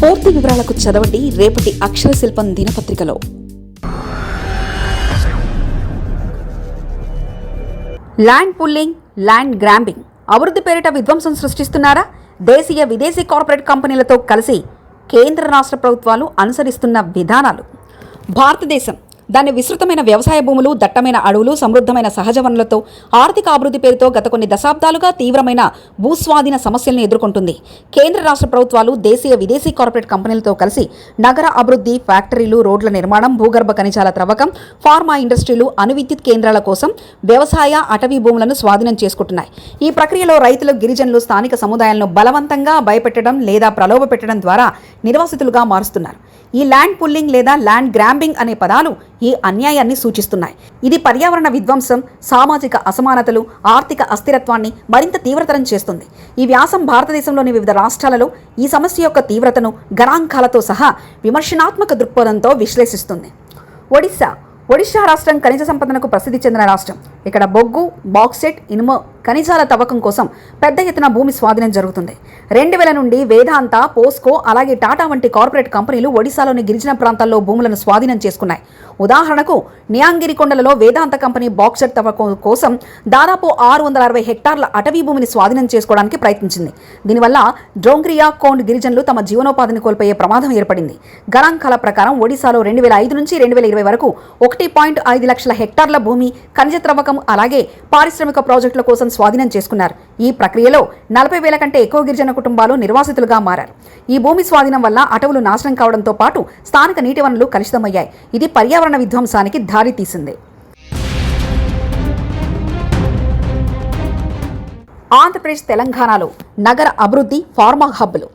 పూర్తి వివరాలకు చదవండి రేపటి అక్షర శిల్పం దినపత్రికలో. ల్యాండ్ పుల్లింగ్ ల్యాండ్ గ్రాంబింగ్ అభివృద్ధి పేరిట విధ్వంసం సృష్టిస్తున్నారా? దేశీయ విదేశీ కార్పొరేట్ కంపెనీలతో కలిసి కేంద్ర రాష్ట్ర ప్రభుత్వాలు అనుసరిస్తున్న విధానాలు. భారతదేశం దాని విస్తృతమైన వ్యవసాయ భూములు దట్టమైన అడవులు సమృద్ధమైన సహజ వనరులతో ఆర్థిక అభివృద్ధి పేరుతో గత కొన్ని దశాబ్దాలుగా తీవ్రమైన భూస్వాధీన సమస్యలను ఎదుర్కొంటుంది. కేంద్ర రాష్ట్ర ప్రభుత్వాలు దేశీయ విదేశీ కార్పొరేట్ కంపెనీలతో కలిసి నగర అభివృద్ధి ఫ్యాక్టరీలు రోడ్ల నిర్మాణం భూగర్భ ఖనిజాల త్రవ్వకం ఫార్మా ఇండస్ట్రీలు అణు విద్యుత్ కేంద్రాల కోసం వ్యవసాయ అటవీ భూములను స్వాధీనం చేసుకుంటున్నాయి. ఈ ప్రక్రియలో రైతులు గిరిజనులు స్థానిక సముదాయాలను బలవంతంగా భయపెట్టడం లేదా ప్రలోభ పెట్టడం ద్వారా నిర్వాసితులుగా మారుస్తున్నారు. ఈ ల్యాండ్ పుల్లింగ్ లేదా ల్యాండ్ గ్రాంబింగ్ అనే పదాలు ఈ అన్యాయాన్ని సూచిస్తున్నాయి. ఇది పర్యావరణ విధ్వంసం సామాజిక అసమానతలు ఆర్థిక అస్థిరత్వాన్ని మరింత తీవ్రతరం చేస్తుంది. ఈ వ్యాసం భారతదేశంలోని వివిధ రాష్ట్రాలలో ఈ సమస్య యొక్క తీవ్రతను గణాంకాలతో సహా విమర్శనాత్మక దృక్పథంతో విశ్లేషిస్తుంది. ఒడిశా ఒడిశా రాష్ట్రం ఖనిజ సంపదనకు ప్రసిద్ధి చెందిన రాష్ట్రం. ఇక్కడ బొగ్గు బాక్సెట్ ఇనుము ఖనిజాల తవ్వకం కోసం పెద్ద ఎత్తున భూమి స్వాధీనం జరుగుతుంది. రెండు వేల నుండి వేదాంత పోస్కో అలాగే టాటా వంటి కార్పొరేట్ కంపెనీలు ఒడిశాలోని గిరిజన ప్రాంతాల్లో భూములను స్వాధీనం చేసుకున్నాయి. ఉదాహరణకు నియాంగిరి కొండలలో వేదాంత కంపెనీ బాక్సర్ తవ్వకం కోసం దాదాపు ఆరు వందల అరవై హెక్టార్ల అటవీ భూమిని స్వాధీనం చేసుకోవడానికి ప్రయత్నించింది. దీనివల్ల డ్రోంగ్రియా కోండ్ గిరిజనులు తమ జీవనోపాధిని కోల్పోయే ప్రమాదం ఏర్పడింది. గణాంకాల ప్రకారం ఒడిశాలో రెండు వేల ఐదు నుంచి రెండు వేల ఇరవై వరకు ఒకటి పాయింట్ ఐదు లక్షల హెక్టార్ల భూమి ఖనిజ త్రవ్వకం అలాగే పారిశ్రామిక ప్రాజెక్టుల కోసం స్వాధీనం చేసుకున్నారు. ఈ ప్రక్రియలో నలభై వేల కంటే ఎక్కువ గిరిజన కుటుంబాలు నిర్వాసితులుగా మారారు. ఈ భూమి స్వాధీనం వల్ల అటవులు నాశనం కావడంతో పాటు స్థానిక నీటి వనరులు కలుషితమయ్యాయి. ఇది పర్యావరణ విధ్వంసానికి దారి తీసింది. ఆంధ్రప్రదేశ్ తెలంగాణలో నగర అభివృద్ధి ఫార్మా హబ్బులు.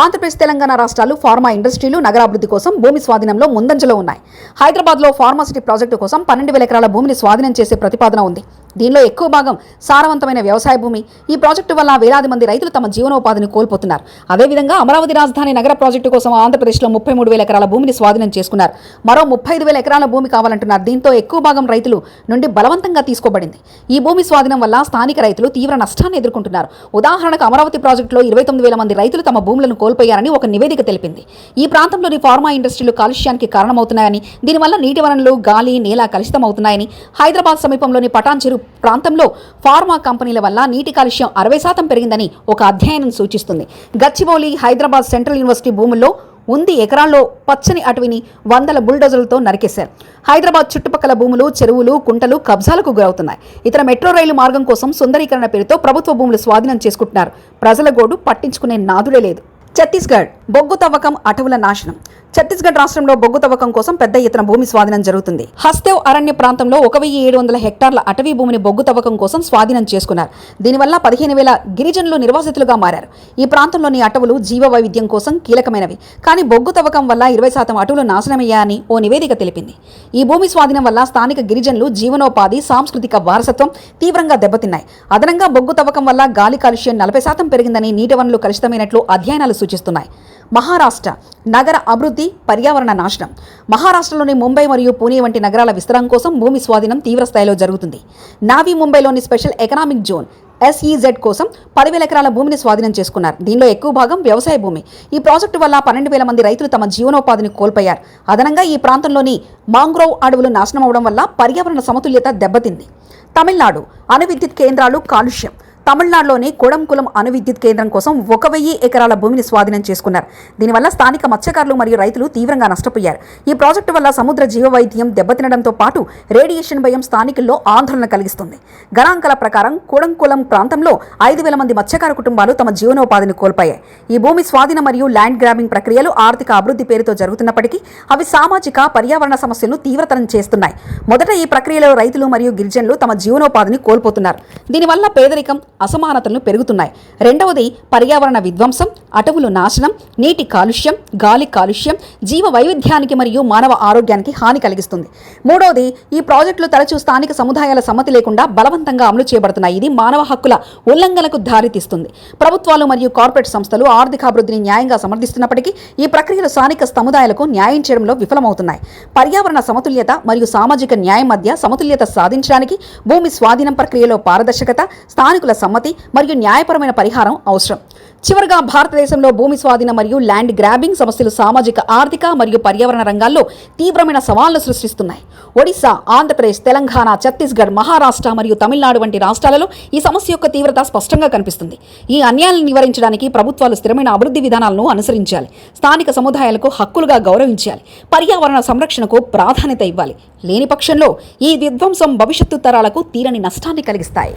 ఆంధ్రప్రదేశ్ తెలంగాణ రాష్ట్రాలు ఫార్మా ఇండస్ట్రీలు నగరాభివృద్ధి కోసం భూమి స్వాధీనంలో ముందంజలో ఉన్నాయి. హైదరాబాద్లో ఫార్మాసిటీ ప్రాజెక్టు కోసం పన్నెండు వేల ఎకరాల భూమిని స్వాధీనం చేసే ప్రతిపాదన ఉంది. దీనిలో ఎక్కువ భాగం సారవంతమైన వ్యవసాయ భూమి. ఈ ప్రాజెక్టు వల్ల వేలాది మంది రైతులు తమ జీవనోపాధిని కోల్పోతున్నారు. అదేవిధంగా అమరావతి రాజధాని నగర ప్రాజెక్టు కోసం ఆంధ్రప్రదేశ్లో ముప్పై మూడు వేల ఎకరాల భూమిని స్వాధీనం చేసుకున్నారు. మరో ముప్పై ఐదు వేల ఎకరాల భూమి కావాలంటున్నారు. దీంతో ఎక్కువ భాగం రైతులు నుండి బలవంతంగా తీసుకోబడింది. ఈ భూమి స్వాధీనం వల్ల స్థానిక రైతులు తీవ్ర నష్టాన్ని ఎదుర్కొంటున్నారు. ఉదాహరణకు అమరావతి ప్రాజెక్టులో ఇరవై తొమ్మిది వేల మంది రైతులు తమ భూములను కోల్పోయారని ఒక నివేదిక తెలిపింది. ఈ ప్రాంతంలోని ఫార్మా ఇండస్ట్రీలు కాలుష్యానికి కారణమవుతున్నాయని దీనివల్ల నీటి వనరులు గాలి నేల కలుషితమవుతున్నాయని హైదరాబాద్ సమీపంలోని పటాన్ చెరువు ప్రాంతంలో ఫార్మా కంపెనీల వల్ల నీటి కాలుష్యం అరవై శాతం పెరిగిందని ఒక అధ్యయనం సూచిస్తుంది. గచ్చిబౌలి హైదరాబాద్ సెంట్రల్ యూనివర్సిటీ భూముల్లో ఉంది ఎకరాల్లో పచ్చని అటవిని వందల బుల్డోజర్లతో నరికేశారు. హైదరాబాద్ చుట్టుపక్కల భూములు చెరువులు కుంటలు కబ్జాలకు గురవుతున్నాయి. ఇతర మెట్రో రైలు మార్గం కోసం సుందరీకరణ పేరుతో ప్రభుత్వ భూములు స్వాధీనం చేసుకుంటున్నారు. ప్రజల గోడు పట్టించుకునే నాదుడే లేదు. ఛత్తీస్గఢ్ బొగ్గు తవ్వకం అటవుల నాశనం. ఛత్తీస్గఢ్ రాష్ట్రంలో బొగ్గు తవ్వకం కోసం పెద్ద ఎత్తున భూమి స్వాధీనం జరుగుతుంది. హస్తేవ్ అరణ్య ప్రాంతంలో ఒక వెయ్యి ఏడు వందల హెక్టార్ల అటవీ భూమిని బొగ్గు తవ్వకం కోసం స్వాధీనం చేసుకున్నారు. దీనివల్ల పదిహేను వేల గిరిజనులు నిర్వాసితులుగా మారారు. ఈ ప్రాంతంలోని అటవులు జీవ వైవిధ్యం కోసం కీలకమైనవి. కానీ బొగ్గు తవ్వకం వల్ల ఇరవై శాతం అటవులు నాశనమయ్యాయని ఓ నివేదిక తెలిపింది. ఈ భూమి స్వాధీనం వల్ల స్థానిక గిరిజనులు జీవనోపాధి సాంస్కృతిక వారసత్వం తీవ్రంగా దెబ్బతిన్నాయి. అదనంగా బొగ్గు తవ్వకం వల్ల గాలి కాలుష్యం నలభై శాతం పెరిగిందని నీటి వనరులు కలుషితమైనట్లు అధ్యయనాలు సూచిస్తున్నాయి. మహారాష్ట్ర నగర అభివృద్ధి పర్యావరణ నాశనం. మహారాష్ట్రలోని ముంబై మరియు పూణే వంటి నగరాల విస్తరణ కోసం భూమి స్వాధీనం తీవ్ర స్థాయిలో జరుగుతుంది. నావీ ముంబైలోని స్పెషల్ ఎకనామిక్ జోన్ ఎస్ఈజెడ్ కోసం పదివేల ఎకరాల భూమిని స్వాధీనం చేసుకున్నారు. దీనిలో ఎక్కువ భాగం వ్యవసాయ భూమి. ఈ ప్రాజెక్టు వల్ల పన్నెండు వేల మంది రైతులు తమ జీవనోపాధిని కోల్పోయారు. అదనంగా ఈ ప్రాంతంలోని మాంగ్రోవ్ అడవులు నాశనం అవడం వల్ల పర్యావరణ సమతుల్యత దెబ్బతింది. తమిళనాడు అణు విద్యుత్ కేంద్రాలు కాలుష్యం. తమిళనాడులోని కొడంకులం అణు విద్యుత్ కేంద్రం కోసం ఒక వెయ్యి ఎకరాల భూమిని స్వాధీనం చేసుకున్నారు. దీనివల్ల స్థానిక మత్స్యకారులు మరియు రైతులు తీవ్రంగా నష్టపోయారు. ఈ ప్రాజెక్టు వల్ల సముద్ర జీవవైద్యం దెబ్బతినడంతో పాటు రేడియేషన్ భయం స్థానికుల్లో ఆందోళన కలిగిస్తుంది. గణాంకాల ప్రకారం కొడంకులం ప్రాంతంలో ఐదు వేల మంది మత్స్యకార కుటుంబాలు తమ జీవనోపాధిని కోల్పోయాయి. ఈ భూమి స్వాధీన మరియు ల్యాండ్ గ్రాబింగ్ ప్రక్రియలు ఆర్థిక అభివృద్ధి పేరుతో జరుగుతున్నప్పటికీ అవి సామాజిక పర్యావరణ సమస్యలను తీవ్రతరం చేస్తున్నాయి. మొదట ఈ ప్రక్రియలో రైతులు మరియు గిరిజనులు తమ జీవనోపాధిని కోల్పోతున్నారు. దీనివల్ల పేదరికం అసమానతలు పెరుగుతున్నాయి. రెండవది పర్యావరణ విధ్వంసం అటవులు నాశనం నీటి కాలుష్యం గాలి కాలుష్యం జీవ వైవిధ్యానికి మరియు మానవ ఆరోగ్యానికి హాని కలిగిస్తుంది. మూడవది ఈ ప్రాజెక్టులు తరచూ స్థానిక సముదాయాల సమ్మతి లేకుండా బలవంతంగా అమలు చేయబడుతున్నాయి. ఇది మానవ హక్కుల ఉల్లంఘనకు దారితీస్తుంది. ప్రభుత్వాలు మరియు కార్పొరేట్ సంస్థలు ఆర్థికాభివృద్ధిని న్యాయంగా సమర్థిస్తున్నప్పటికీ ఈ ప్రక్రియలు స్థానిక సముదాయాలకు న్యాయం చేయడంలో విఫలమవుతున్నాయి. పర్యావరణ సమతుల్యత మరియు సామాజిక న్యాయం మధ్య సమతుల్యత సాధించడానికి భూమి స్వాధీనం ప్రక్రియలో పారదర్శకత స్థానికుల సమ్మతి మరియు న్యాయపరమైన పరిహారం అవసరం. చివరగా భారతదేశంలో భూమి స్వాధీనం మరియు ల్యాండ్ గ్రాబింగ్ సమస్యలు సామాజిక ఆర్థిక మరియు పర్యావరణ రంగాల్లో తీవ్రమైన సవాళ్ళు సృష్టిస్తున్నాయి. ఒడిశా ఆంధ్రప్రదేశ్ తెలంగాణ ఛత్తీస్గఢ్ మహారాష్ట్ర మరియు తమిళనాడు వంటి రాష్ట్రాలలో ఈ సమస్య యొక్క తీవ్రత స్పష్టంగా కనిపిస్తుంది. ఈ అన్యాయాలను నివారించడానికి ప్రభుత్వాలు స్థిరమైన అభివృద్ధి విధానాలను అనుసరించాలి. స్థానిక సముదాయాలకు హక్కులుగా గౌరవించాలి. పర్యావరణ సంరక్షణకు ప్రాధాన్యత ఇవ్వాలి. లేని పక్షంలో ఈ విధ్వంసం భవిష్యత్తు తరాలకు తీరని నష్టాన్ని కలిగిస్తాయి.